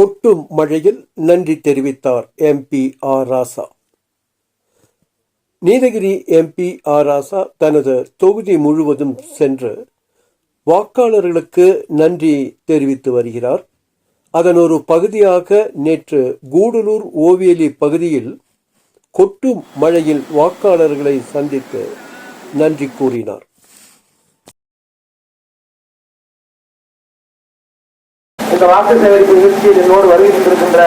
கொட்டும் மழையில் நன்றி தெரிவித்தார் MP R Raja. Nilgiri MP R Raja தனது தொகுதி முழுவதும் சென்று வாக்காளர்களுக்கு நன்றி தெரிவித்து வருகிறார். அதன் ஒரு பகுதியாக நேற்று கூடலூர் ஓவியலி பகுதியில் கொட்டும் மழையில் வாக்காளர்களை சந்தித்து நன்றி கூறினார். இந்த வாக்கு சேகரிப்பு நிகழ்ச்சியில் என்னோடு வருகை கொண்டிருக்கின்ற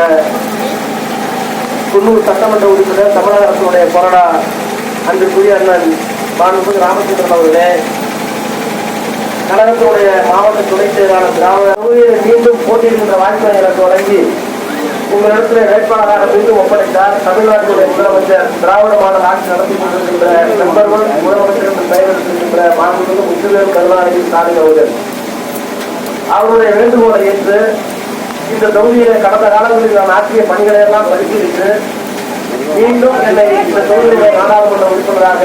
குன்னூர் சட்டமன்ற உறுப்பினர் தமிழக அரசுடைய கொறடா அன்றுக்குரிய அண்ணன் மாண்புமிகு ராமச்சந்திரன் அவர்களே கழகத்தினுடைய மாவட்ட துணை செயலாளர் திராவிட தொகுதியில் மீண்டும் போட்டியிடுகின்ற வாய்ப்பை எனக்கு வழங்கி உங்களிடத்தில் வேட்பாளராக மீண்டும் ஒப்படைத்தார் தமிழ்நாட்டினுடைய முதலமைச்சர் திராவிட மாடல் ஆட்சி நடத்தி கொண்டிருக்கின்ற நம்பர் ஒன் முதலமைச்சர் என்று பெயர் எடுத்திருக்கின்ற மாண்புமிகு முத்துவேல் கருணாநிதி ஸ்டாலின் அவர்கள். அவருடைய வேண்டுகோளை ஏற்று இந்த தொகுதியில கடந்த காலங்களில் நான் ஆற்றிய பணிகளை எல்லாம் பரிசீலித்து மீண்டும் என்னை இந்த தொகுதியிலே நாடாளுமன்ற உறுப்பினராக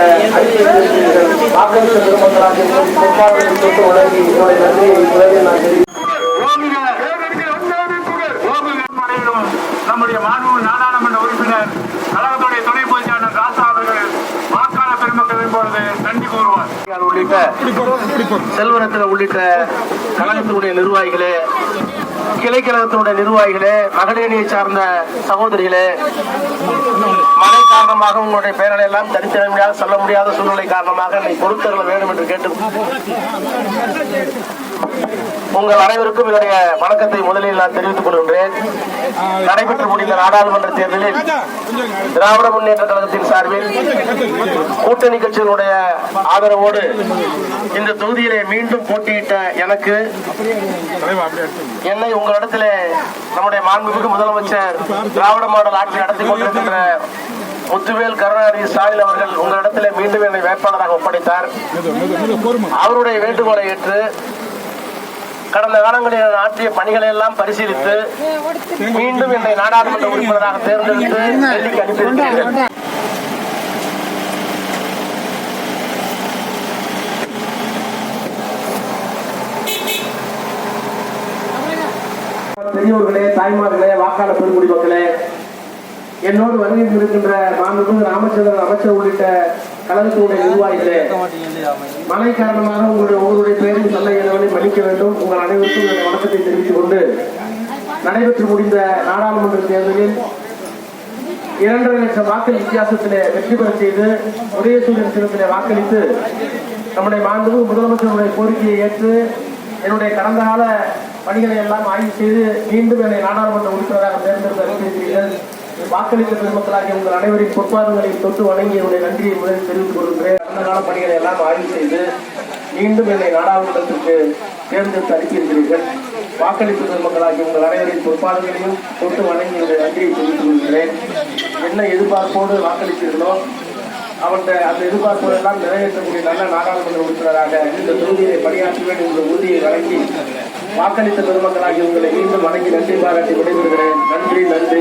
வாக்களித்த பெருமக்களாக பொறுப்பாளர்கள் தொட்டு வழங்கி என்னுடைய நன்றியை முதலில் நான் தெரிவித்துக் நம்முடைய மாண்பு நாடாளுமன்ற உறுப்பினர் கழகத்துடைய துணை பொதுச்சாளர் ராசா அவர்கள் வாக்காளர் பெருமக்கள் இப்பொழுது நன்றி கூறுவார். உள்ளிட்ட செல்வரத்தின உள்ளிட்ட கழகத்தினுடைய நிர்வாகிகளே கிளை கழகத்தினுடைய நிர்வாகிகளே மகளிரணியை சார்ந்த சகோதரிகளே மழை காரணமாக உங்களுடைய பெயர்களை எல்லாம் தனித்தர முடியாத சொல்ல முடியாத சூழ்நிலை காரணமாக என்னை பொறுத்தருள வேண்டும் என்று கேட்டு உங்கள் அனைவருக்கும் என்னுடைய வணக்கத்தை முதலில் நான் தெரிவித்துக் கொள்கின்றேன். நடைபெற்று முடிந்த நாடாளுமன்ற தேர்தலில் திராவிட முன்னேற்ற கழகத்தின் சார்பில் கூட்டணி கட்சிகளுடைய ஆதரவோடு இந்த தொகுதியிலே மீண்டும் போட்டியிட்ட எனக்கு என்னை உங்களிடத்திலே நம்முடைய மாண்புமிகு முதலமைச்சர் திராவிட மாடல் ஆட்சி நடத்தி கொண்டிருக்கின்ற முத்துவேல் கருணாநிதி ஸ்டாலின் அவர்கள் உங்களிடத்திலே மீண்டும் என்னை வேட்பாளராக ஒப்படைத்தார். அவருடைய வேண்டுகோளை ஏற்று கடந்த காலங்களில் ஆற்றிய பணிகளை எல்லாம் பரிசீலித்து மீண்டும் என்னை நாடாளுமன்ற உறுப்பினராக தேர்ந்தெடுத்து டெல்லிக்கு அனுப்பியிருக்கிறீர்கள் பெரியோர்களே தாய்மார்களே வாக்காளர் பெருங்குடி மக்களே என்னோடு வருகை இருக்கின்ற மாண்புமிகு ராமச்சந்திரன் அமைச்சர் உள்ளிட்ட கழகத்தினுடைய நிர்வாகிகளே மழை காரணமாக உங்களுடைய ஒவ்வொருடைய பெயரையும் சொல்ல இயலவனை மன்னிக்க வேண்டும். உங்கள் அனைவருக்கும் என்னுடைய வணக்கத்தை தெரிவித்துக் கொண்டு நடைபெற்று முடிந்த நாடாளுமன்ற தேர்தலில் இரண்டரை லட்சம் வாக்கு வித்தியாசத்திலே வெற்றி பெற செய்து உதயசூரியன் சின்னத்திலே வாக்களித்து நம்முடைய மாண்புமிகு முதலமைச்சருடைய கோரிக்கையை ஏற்று என்னுடைய கடந்த கால பணிகளை எல்லாம் ஆய்வு செய்து மீண்டும் என்னை நாடாளுமன்ற உறுப்பினராக தேர்ந்தெடுத்து அறிவித்திருக்கிறீர்கள் வாக்களித்த பெருமக்களாகிய உங்கள் அனைவரின் பொற்பாதங்களையும் தொட்டு வணங்கி என்னுடைய நன்றியை முதலில் தெரிவித்துக் கொள்கிறேன் கடந்த கால பணிகளை எல்லாம் ஆய்வு செய்து மீண்டும் என்னை நாடாளுமன்றத்திற்கு தேர்ந்தெடுத்து அனுப்பியிருக்கிறீர்கள். வாக்களித்த பெருமக்களாகிய உங்கள் அனைவரின் பொற்பாதங்களையும் தொட்டு வணங்கி என்னுடைய நன்றியை தெரிவித்துக் கொள்கிறேன் என்ன எதிர்பார்ப்போடு வாக்களித்தீர்களோ அவருடைய அந்த எதிர்பார்ப்புகளெல்லாம் நிறைவேற்றக்கூடிய நல்ல நாடாளுமன்ற உறுப்பினராக இந்த தொகுதியை பணியாற்றுவேன் என்ற உறுதியை வழங்கி வாக்களித்த பெருமக்களாகி உங்களை மீண்டும் வணங்கி நன்றி பாராட்டி விடைபெறுகிறேன். நன்றி நன்றி.